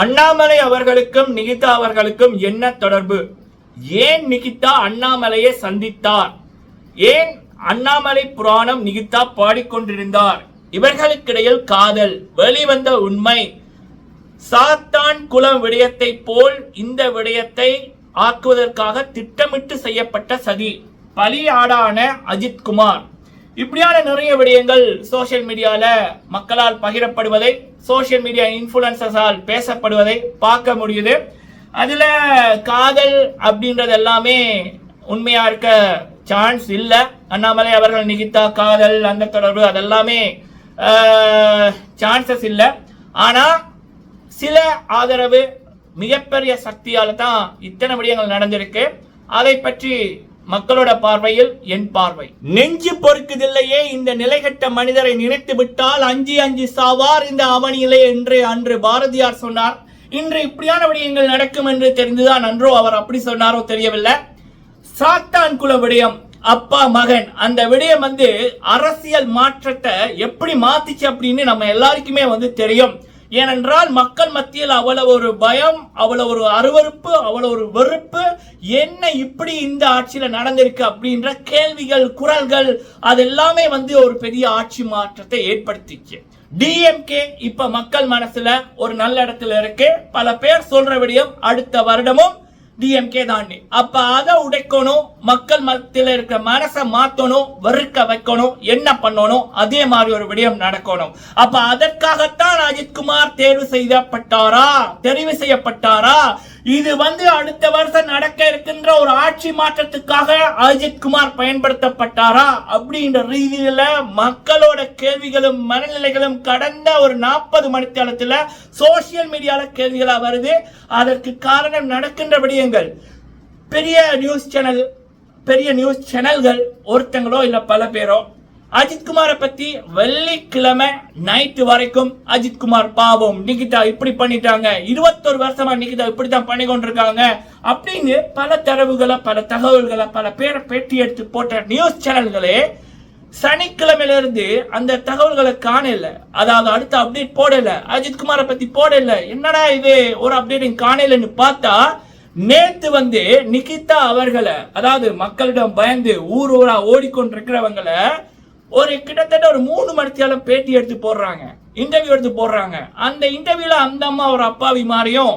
அண்ணாமலை அவர்களுக்கும் நிகிதா அவர்களுக்கும் என்ன தொடர்பு? ஏன் நிகிதா அண்ணாமலையை சந்தித்தார்? ஏன் அண்ணாமலை புராணம் நிகிதா பாடிக்கொண்டிருந்தார்? இவர்களுக்கிடையில் காதல் வெளிவந்த உண்மை. சாத்தான் குலம் விடயத்தை போல் இந்த விடயத்தை ஆக்குவதற்காக திட்டமிட்டு செய்யப்பட்ட சதி. பலியாடான அஜித்குமார் இப்படியான நிறைய விடயங்கள் சோஷியல் மீடியால மக்களால் பகிரப்படுவதை சோஷியல் மீடியா இன்ஃபுளுசஸால் பேசப்படுவதை பார்க்க முடியுது. அதுல காதல் அப்படின்றது எல்லாமே உண்மையா இருக்க சான்ஸ் இல்ல. அண்ணாமலை அவர்கள் நிகிதா காதல் அந்த தொடர்பு அதெல்லாமே சான்சஸ் இல்ல. ஆனா சில ஆதரவு மிகப்பெரிய சக்தியால தான் இத்தனை விடயங்கள் நடந்திருக்கு. அதை பற்றி மக்களோட பார்வையில் என் பார்வை. நெஞ்சு பொறுக்குதில்லையே இந்த நிலைகட்ட மனிதரை நினைத்து விட்டால் அஞ்சு அஞ்சு சாவார் இந்த அவனியிலே என்று அன்று பாரதியார் சொன்னார். இன்று இப்படியான விடயங்கள் நடக்கும் என்று தெரிந்துதான் அன்றோ அவர் அப்படி சொன்னாரோ தெரியவில்லை. சாத்தான் குல விடயம் அப்பா மகன் அந்த விடயம் வந்து அரசியல் மாற்றத்தை எப்படி மாத்திச்சு அப்படின்னு நம்ம எல்லாருக்குமே வந்து தெரியும். ஏனென்றால் மக்கள் மத்தியில் அவ்வளவு ஒரு பயம் அவ்வளவு ஒரு அருவருப்பு அவ்வளவு ஒரு வெறுப்பு. என்ன இப்படி இந்த ஆட்சியில நடந்திருக்கு அப்படின்ற கேள்விகள் குரல்கள் அது எல்லாமே வந்து ஒரு பெரிய ஆட்சி மாற்றத்தை ஏற்படுத்திச்சு. டிஎம்கே இப்ப மக்கள் மனசுல ஒரு நல்ல இடத்துல இருக்கு. பல பேர் சொல்ற விடயம் அடுத்த வருடமும் டிஎம்கே தாண்டி. அப்ப அதை உடைக்கணும் மக்கள் மத்தியில இருக்கிற மனசை மாத்தணும் வெறுக்க வைக்கணும் என்ன பண்ணணும் அதே மாதிரி ஒரு விடயம் நடக்கணும். அப்ப அதற்காகத்தான் அஜித்குமார் தேர்வு செய்யப்பட்டாரா? தெரிவு செய்யப்பட்டாரா? இது வந்து அடுத்த வருஷம் நடக்க இருக்கின்ற ஒரு ஆட்சி மாற்றத்துக்காக அஜித் குமார் பயன்படுத்தப்பட்டாரா அப்படின்ற ரீதியில மக்களோட கேள்விகளும் மனநிலைகளும் கடந்த ஒரு நாற்பது மணித்தளத்துல சோசியல் மீடியால கேள்விகளா வருது. அதற்கு காரணம் நடக்கின்ற விடயங்கள். பெரிய நியூஸ் சேனல் பெரிய நியூஸ் சேனல்கள் ஒருத்தங்களோ இல்ல பல பேரோ அஜித்குமாரை பத்தி வெள்ளிக்கிழமை நைட்டு வரைக்கும் அஜித்குமார் பாவம் நிகிதா இப்படி பண்ணிட்டாங்க. இருபத்தொரு வருஷமா நிகிதா இப்படி தான் பண்ணி கொண்டிருக்காங்க. அப்படின்னு பல தரவுகளை பல தகவல்களை பல பேரை பேட்டி எடுத்து போட்ட நியூஸ் சேனல்களே சனிக்கிழமையிலிருந்து அந்த தகவல்களை காணல. அதாவது அடுத்த அப்டேட் போடல. அஜித்குமாரை பத்தி போடல. என்னடா இது? ஒரு அப்டேட்டிங் காணலன்னு பார்த்தா நேத்து வந்து நிகிதா அவர்களை அதாவது மக்களிடம் பயந்து ஊர் ஊரா ஓடிக்கொண்டிருக்கிறவங்களை ஒரு கிட்டத்தட்ட ஒரு மூணு மணித்தியாலம் பேட்டி எடுத்து போடுறாங்க. இன்டர்வியூ எடுத்து போடுறாங்க. அந்த இன்டர்வியூல அந்த அம்மா ஒரு அப்பாவி மாதிரியும்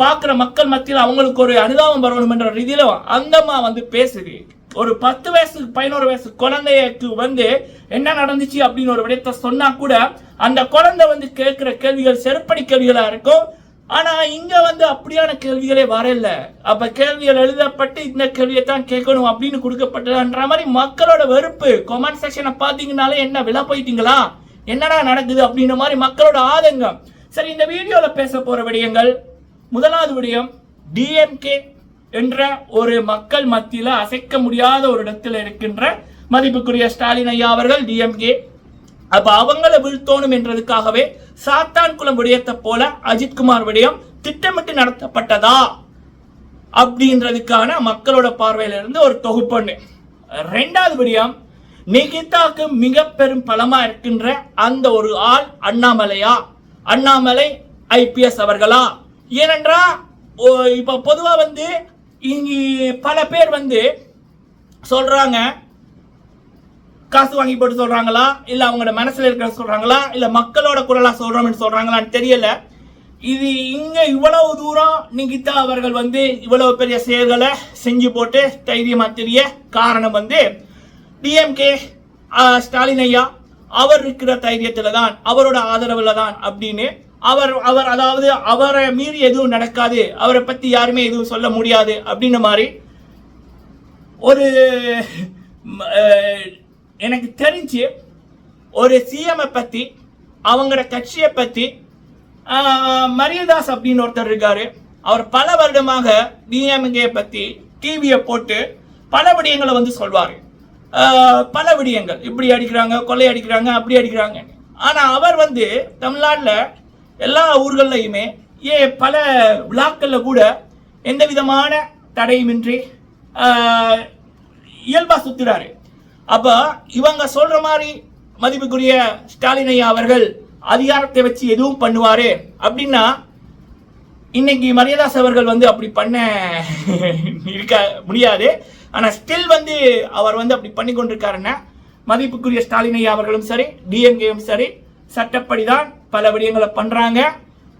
பார்க்குற மக்கள் மத்தியில் அவங்களுக்கு ஒரு அனுதாபம் வரணுமென்ற ரீதியில அந்த அம்மா வந்து பேசுது. ஒரு பத்து வயசு பதினோரு வயசு குழந்தைக்கு வந்து என்ன நடந்துச்சு அப்படின்னு ஒரு விடயத்தை சொன்னா கூட அந்த குழந்தை வந்து கேட்கிற கேள்விகள் செருப்படி கேள்விகளா இருக்கும். ஆனால் இங்கே வந்து அப்படியான கேள்விகளே வரல. அப்போ கேள்விகள் எழுதப்பட்டு இந்த கேள்வியை தான் கேட்கணும் அப்படின்னு கொடுக்கப்பட்டதுன்ற மாதிரி மக்களோட வெறுப்பு. கொமெண்ட் செக்ஷனை பார்த்தீங்கனாலே என்ன விழா போயிட்டீங்களா? என்னடா நடக்குது அப்படின்ற மாதிரி மக்களோட ஆதங்கம். சரி இந்த வீடியோவில் பேச போகிற விடயங்கள். முதலாவது விடயம் டிஎம்கே என்ற ஒரு மக்கள் மத்தியில் அசைக்க முடியாத ஒரு இடத்துல இருக்கின்ற மதிப்புக்குரிய ஸ்டாலின் ஐயா அவர்கள் டிஎம்கே அப்போ அவங்கள வீழ்த்தோணும் என்றதுக்காகவே சாத்தான் குளம் விடயத்தை போல அஜித்குமார் விடயம் திட்டமிட்டு நடத்தப்பட்டதா? அப்படின்றதுக்கான மக்களோட பார்வையில இருந்து ஒரு தொகுப்பொண்ணு ரெண்டாவது விடயம் நிகிதாக்கு மிக பெரும் பலமா இருக்கின்ற அந்த ஒரு ஆள் அண்ணாமலையா? அண்ணாமலை ஐபிஎஸ் அவர்களா? ஏனென்றா ஓ, இப்ப பொதுவா வந்து இங்க பல பேர் வந்து சொல்றாங்க காசு வாங்கி போட்டு சொல்றாங்களா? இல்ல அவங்களோட மனசுல இருக்கிற சொல்றாங்களா? இல்ல மக்களோட குரலா சொல்றோம்னு சொல்றாங்களான்னு தெரியல. இது இங்க இவ்வளவு தூரம் நிகிதா அவர்கள் வந்து இவ்வளவு பெரிய செயல்களை செஞ்சு போட்டு தைரியமா தெரிய காரணம் வந்து டிஎம்கே ஸ்டாலின் ஐயா அவர் இருக்கிற தைரியத்துல தான் அவரோட ஆதரவுல தான் அப்படின்னு அவர் அவர் அதாவது அவரை மீறி எதுவும் நடக்காது அவரை பத்தி யாருமே எதுவும் சொல்ல முடியாது அப்படின்ன மாதிரி ஒரு எனக்கு தெரிஞ்சு ஒரு சிஎம்ஐ பற்றி அவங்களோட கட்சியை பற்றி மரியதாஸ் அப்படின்னு ஒருத்தர் இருக்கார். அவர் பல வருடமாக டிஎம்கே பற்றி டிவியை போட்டு பல விடயங்களை வந்து சொல்வார். பல விடயங்கள். இப்படி அடிக்கிறாங்க கொள்ளை அடிக்கிறாங்க அப்படி அடிக்கிறாங்க. ஆனால் அவர் வந்து தமிழ்நாட்டில் எல்லா ஊர்கள்லையுமே ஏ பல விழாக்களில் கூட எந்த விதமான தடையுமின்றி இயல்பாக சுற்றுறாரு அப்ப இவங்க சொல்ற மாதிரி மதிப்புக்குரிய ஸ்டாலின் ஐயா அவர்கள் அதிகாரத்தை வச்சு எதுவும் பண்ணுவாரு அப்படின்னா இன்னைக்கு மரியாதாஸ் அவர்கள் வந்து அப்படி பண்ண இருக்க முடியாது. ஆனா ஸ்டில் வந்து அவர் வந்து அப்படி பண்ணி கொண்டிருக்காருன்னா மதிப்புக்குரிய ஸ்டாலின் ஐயா அவர்களும் சரி டிஎம்கேயும் சரி சட்டப்படி தான் பல விடயங்களை பண்றாங்க.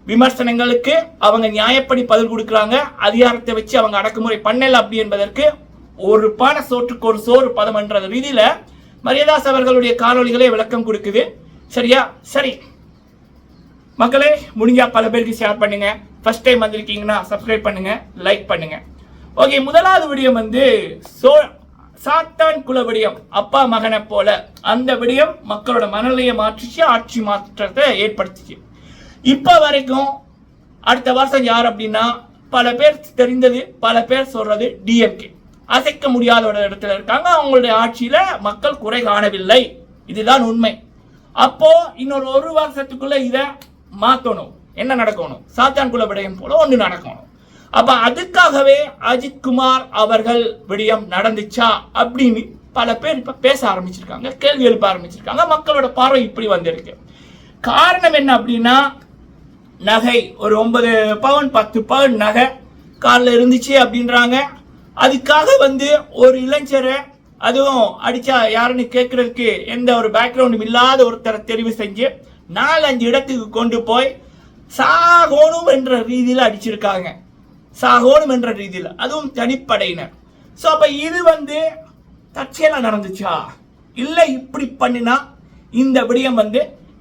விமர்சனங்களுக்கு அவங்க நியாயப்படி பதில் கொடுக்குறாங்க. அதிகாரத்தை வச்சு அவங்க அடக்குமுறை பண்ணல அப்படி என்பதற்கு ஒரு பாட சோற்றுக்கு ஒரு சோறு பதம் என்ற ரீதியில மரியதாஸ் அவர்களுடைய காணொளிகளே விளக்கம் கொடுக்குது. சரியா? சரி. மக்களே முடிஞ்சா பல பேருக்கு ஷேர் பண்ணுங்க. ஃபர்ஸ்ட் டைம் வந்திருக்கீங்கன்னா சப்ஸ்கிரைப் பண்ணுங்க லைக் பண்ணுங்க. ஓகே முதலாவது விடியம் வந்து சோ சாத்தான் குல விடயம் அப்பா மகனை போல. அந்த விடயம் மக்களோட மனநிலையை மாற்றிச்சு ஆட்சி மாற்றத்தை ஏற்படுத்திச்சு. இப்ப வரைக்கும் அடுத்த வருஷம் யார் அப்படின்னா பல பேர் தெரிந்தது பல பேர் சொல்றது டிஎம்கே அசைக்க முடியாத ஒரு இடத்துல இருக்காங்க. அவங்களுடைய ஆட்சியில் மக்கள் குறை காணவில்லை. இதுதான் உண்மை. அப்போ இன்னொரு ஒரு வருஷத்துக்குள்ள இதை மாற்றணும் என்ன நடக்கணும்? சாத்தான் குல விடயம் போல ஒன்று நடக்கணும். அப்ப அதுக்காகவே அஜித் குமார் அவர்கள் விடயம் நடந்துச்சா அப்படின்னு பல பேர் இப்ப பேச ஆரம்பிச்சிருக்காங்க கேள்வி எழுப்ப ஆரம்பிச்சிருக்காங்க. மக்களோட பார்வை இப்படி வந்திருக்கு. காரணம் என்ன அப்படின்னா நகை. ஒரு ஒன்பது பவுன் பத்து பவுன் நகை காலில் இருந்துச்சு அப்படின்றாங்க. அதுக்காக வந்து ஒரு இளைஞரை அதுவும் அடிச்சா யாருன்னு கேட்கறதுக்கு எந்த ஒரு பேக்ரவுண்டும் இல்லாத ஒருத்தரை தெரிவு செஞ்சு நாலஞ்சு இடத்துக்கு கொண்டு போய் சாகோணும் என்ற ரீதியில் அடிச்சிருக்காங்க. சாகோணும் என்ற ரீதியில். அதுவும் தனிப்படையினர். ஸோ அப்போ இது வந்து தற்செயலாக நடந்துச்சா? இல்லை இப்படி பண்ணினா இந்த விடயம் வந்து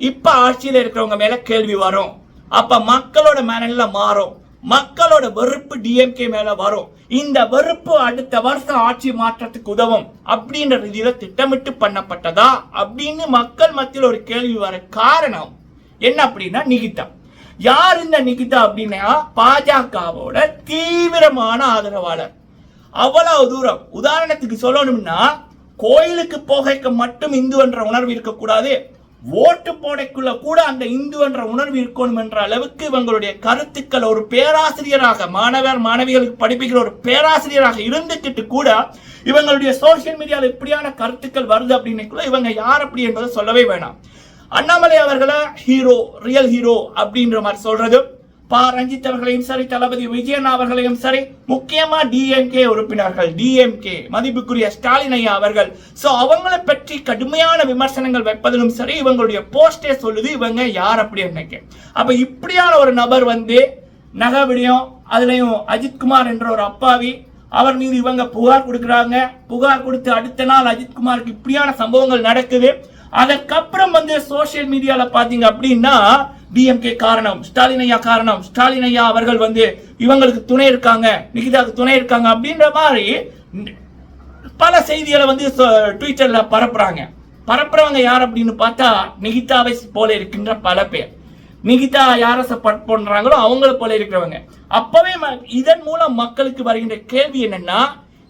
இப்போ ஆட்சியில் இருக்கிறவங்க மேலே கேள்வி வரும். அப்போ மக்களோட மேல மாறும். மக்களோட வெறுப்பு டிஎம்கே மேல வரும். இந்த வெறுப்பு அடுத்த வருஷம் ஆட்சி மாற்றத்துக்கு உதவும் அப்படின்ற ரீதியில திட்டமிட்டு பண்ணப்பட்டதா அப்படின்னு மக்கள் மத்தியில் ஒரு கேள்வி வர காரணம் என்ன அப்படின்னா நிகிதா. யார் இந்த நிகிதா அப்படின்னா? பாஜகவோட தீவிரமான ஆதரவாளர். அவ்வளவு தூரம். உதாரணத்துக்கு சொல்லணும்னா கோயிலுக்கு போகைக்கு மட்டும் இந்து என்ற உணர்வு இருக்கக்கூடாது. ஓட்டு போடைக்குள்ள கூட அந்த இந்து என்ற உணர்வு இருக்கணும் என்ற அளவுக்கு இவங்களுடைய கருத்துக்கள் ஒரு பேராசிரியராக மாணவர் மாணவிகளுக்கு படிப்புகிற ஒரு பேராசிரியராக இருந்துக்கிட்டு கூட இவங்களுடைய சோசியல் மீடியாவில் இப்படியான கருத்துக்கள் வருது அப்படின்னு இவங்க யார் அப்படி என்பதை சொல்லவே வேணாம். அண்ணாமலை அவர்களை ஹீரோ ரியல் ஹீரோ அப்படின்ற மாதிரி சொல்றது. பா ரஞ்சித் அவர்களையும் சரி தளபதி விஜயன் அவர்களையும் சரி முக்கியமா டிஎம்கே உறுப்பினர்கள் டிஎம்கே மதிப்புக்குரிய ஸ்டாலின் ஐயா அவர்கள். சோ அவங்கள பற்றி கடுமையான விமர்சனங்கள் வைப்பதிலும் சரி இவங்களுடைய போஸ்டே சொல்லுது இவங்க யார் அப்படி நினைக்க அப்ப இப்படியான ஒரு நபர் வந்து நகை விடயம் அதுலயும் அஜித்குமார் என்ற ஒரு அப்பாவி அவர் மீது இவங்க புகார் கொடுக்குறாங்க. புகார் கொடுத்து அடுத்த நாள் அஜித்குமாருக்கு இப்படியான சம்பவங்கள் நடக்குது. அதற்கப்புறம் வந்து சோசியல் மீடியால பாத்தீங்க அப்படின்னா டிஎம்கே காரணம் ஸ்டாலின் ஐயா காரணம். ஸ்டாலின் ஐயா அவர்கள் வந்து இவங்களுக்கு துணை இருக்காங்க நிகிதாவுக்கு துணை இருக்காங்க அப்படின்ற மாதிரி பல செய்திகளை வந்து ட்விட்டரில் பரப்புறாங்க. பரப்புறவங்க யார் அப்படின்னு பார்த்தா நிகிதாவை போல இருக்கின்ற பல பேர். நிகிதா யாரை சப்போர்ட் பண்றாங்களோ அவங்கள போல இருக்கிறவங்க. அப்பவே ம- இதன் மூலம் மக்களுக்கு வருகின்ற கேள்வி என்னன்னா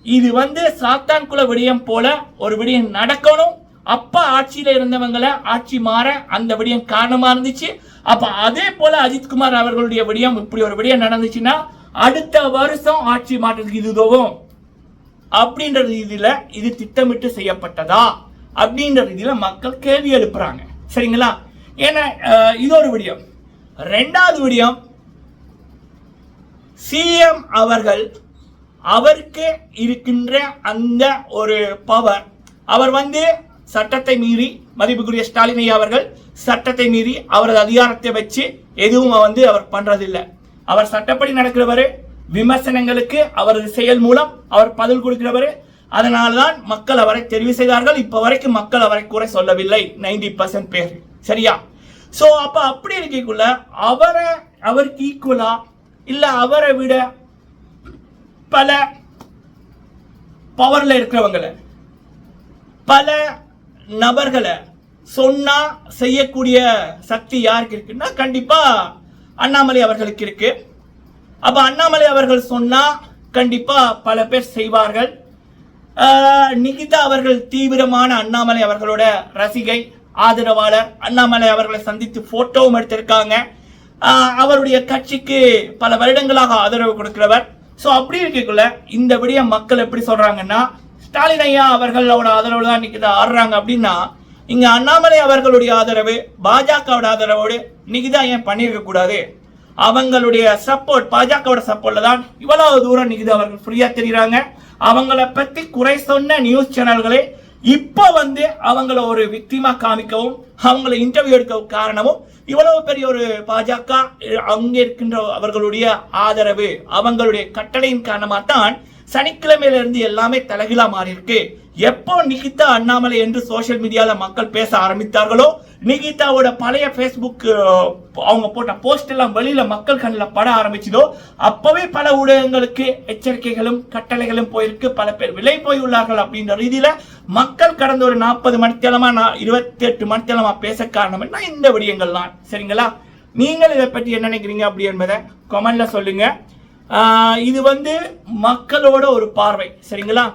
இது வந்து சாத்தான் குல விடயம் போல ஒரு விடயம் நடக்கணும் அப்ப ஆட்சியில இருந்தவங்களை ஆட்சி மாற அந்த விடயம் காரணமா இருந்துச்சு. அப்ப அதே போல அஜித்குமார் அவர்களுடைய விடயம் இப்படி ஒரு விடயம் நடந்துச்சுன்னா அடுத்த வருஷம் ஆட்சி மாற்றத்துக்கு இது உதவும். அப்படின்ற ரீதியில இது திட்டமிட்டு செய்யப்பட்டதா? அப்படின்ற ரீதியில மக்கள் கேள்வி எழுப்புறாங்க. சரிங்களா? ஏன்னா இது ஒரு விடயம். ரெண்டாவது விடயம் சிஎம் அவர்கள் அவருக்கு இருக்கின்ற அந்த ஒரு பவர் அவர் வந்து சட்டத்தை மீறி மதிப்புக்குரிய ஸ்டாலின் ஐயா அவர்கள் சட்டத்தை மீறி அவரது அதிகாரத்தை வச்சு எதுவும் வந்து அவர் பண்றதில்லை. அவர் சட்டப்படி நடக்கிறவர் விமர்சனங்களுக்கு அவரது செயல் மூலம் அவர் பதில் கொடுக்கிறவர். அதனால்தான் மக்கள் அவரை தெரிவு செய்தார்கள். இப்ப வரைக்கும் மக்கள் அவரை குறை சொல்லவில்லை. 90% பேர். சரியா? சோ அப்ப அப்படி இருக்கக்குள்ள அவரை அவருக்கு ஈக்குவலா இல்ல அவரை விட பல பவர்ல இருக்கிறவங்களை பல நபர்களை சொன்னா செய்யக்கூடிய சக்தி யாருக்கு இருக்குன்னா கண்டிப்பா அண்ணாமலை அவர்களுக்கு இருக்கு. அப்ப அண்ணாமலை அவர்கள் சொன்னா கண்டிப்பா பல பேர் செய்வார்கள். நிகிதா அவர்கள் தீவிரமான அண்ணாமலை அவர்களோட ரசிகை ஆதரவாளர். அண்ணாமலை அவர்களை சந்தித்து போட்டோவும் எடுத்திருக்காங்க. அவருடைய கட்சிக்கு பல வருடங்களாக ஆதரவு கொடுக்கிறவர். ஸோ அப்படி இருக்கக்குள்ள இந்த விடிய மக்கள் எப்படி சொல்றாங்கன்னா ஸ்டாலின் ஐயா அவர்களோட ஆதரவு தான் இன்னைக்கு ஆடுறாங்க. அப்படின்னா இங்க அண்ணாமலை அவர்களுடைய ஆதரவு பாஜகவோட ஆதரவோடு நிகிதா ஏன் பண்ணியிருக்க கூடாது? அவங்களுடைய சப்போர்ட் பாஜகவோட சப்போர்ட்ல தான் இவ்வளவு தூரம் நிகிதா அவர்கள். ஃப்ரீயா தெரியுறாங்க. அவங்கள பத்தி குறை சொன்ன நியூஸ் சேனல்களே இப்ப வந்து அவங்கள ஒரு விக்டிமா காமிக்கவும் அவங்கள இன்டர்வியூ எடுக்கவும் காரணமும் இவ்வளவு பெரிய ஒரு பாஜக அங்கே இருக்கின்ற அவர்களுடைய ஆதரவு அவங்களுடைய கட்டளையின் காரணமாக தான் சனிக்கிழமையிலிருந்து எல்லாமே தலைகீழா மாறி இருக்கு எப்போ நிகிதா அண்ணாமலை என்று சோஷியல் மீடியால மக்கள் பேச ஆரம்பித்தார்களோ நிகிதாவோட பழைய ஃபேஸ்புக் அவங்க போட்ட போஸ்ட் எல்லாம் வெளியில மக்கள் கண்ணில் பட ஆரம்பிச்சதோ அப்பவே பல ஊடகங்களுக்கு எச்சரிக்கைகளும் கட்டளைகளும் போயிருக்கு. பல பேர் விலை போய் உள்ளார்கள் அப்படின்ற ரீதியில மக்கள் கடந்த ஒரு நாற்பது மணித்தளமா நான் இருபத்தி எட்டு மணித்தளமா பேச காரணம் என்ன? இந்த விடயங்கள் தான் சரிங்களா? நீங்கள் இதை பற்றி என்ன நினைக்கிறீங்க அப்படி என்பதை கமெண்ட்ல சொல்லுங்க. இது வந்து மக்களோட ஒரு பார்வை சரிங்களா?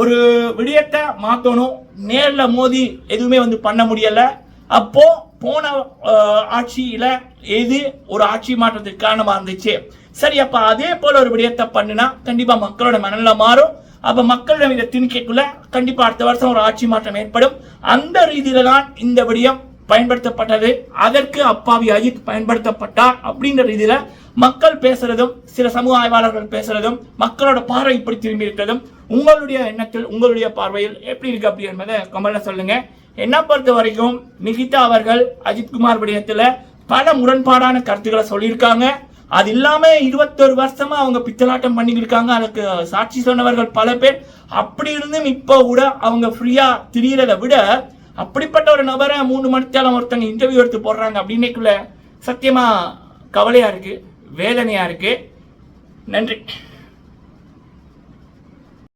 ஒரு விடயத்தை மாற்றணும் நேரில் மோதி எதுவுமே வந்து பண்ண முடியலை. அப்போ போன ஆட்சியில் எது ஒரு ஆட்சி மாற்றத்துக்கு காரணமாக இருந்துச்சு? சரி அப்போ அதே போல் ஒரு விடயத்தை பண்ணினா கண்டிப்பாக மக்களோட மனநிலை மாறும். அப்போ மக்களிடம் இதை திணிக்கக்குள்ள கண்டிப்பாக அடுத்த வருஷம் ஒரு ஆட்சி மாற்றம் ஏற்படும். அந்த ரீதியில தான் இந்த விடயம் பயன்படுத்தப்பட்டது. அதற்கு அப்பாவி அஜித் பயன்படுத்தப்பட்டார் அப்படின்ற ரீதியில் மக்கள் பேசுறதும் சில சமூக ஆய்வாளர்கள் பேசுறதும் மக்களோட பார்வை இப்படி திரும்பி இருக்கிறதும் உங்களுடைய எண்ணத்தில் உங்களுடைய பார்வையில் எப்படி இருக்கு அப்படி என்பதை கமல சொல்லுங்க. என்ன பொறுத்த வரைக்கும் நிகிதா அவர்கள் அஜித்குமார் விடயத்துல பல முரண்பாடான கருத்துக்களை சொல்லியிருக்காங்க. அது இல்லாம இருபத்தொரு வருஷமா அவங்க பித்தலாட்டம் பண்ணிக்கிருக்காங்க அதுக்கு சாட்சி சொன்னவர்கள் பல பேர். அப்படி இருந்தும் இப்போ கூட அவங்க ஃப்ரீயா திரியறதை விட அப்படிப்பட்ட ஒரு நபரை மூணு மணித்தாலும் ஒருத்தங்க இன்டர்வியூ எடுத்து போடுறாங்க அப்படின்னைக்குள்ள சத்தியமா கவலையா இருக்கு. வேதனையாக இருக்குது நன்றி.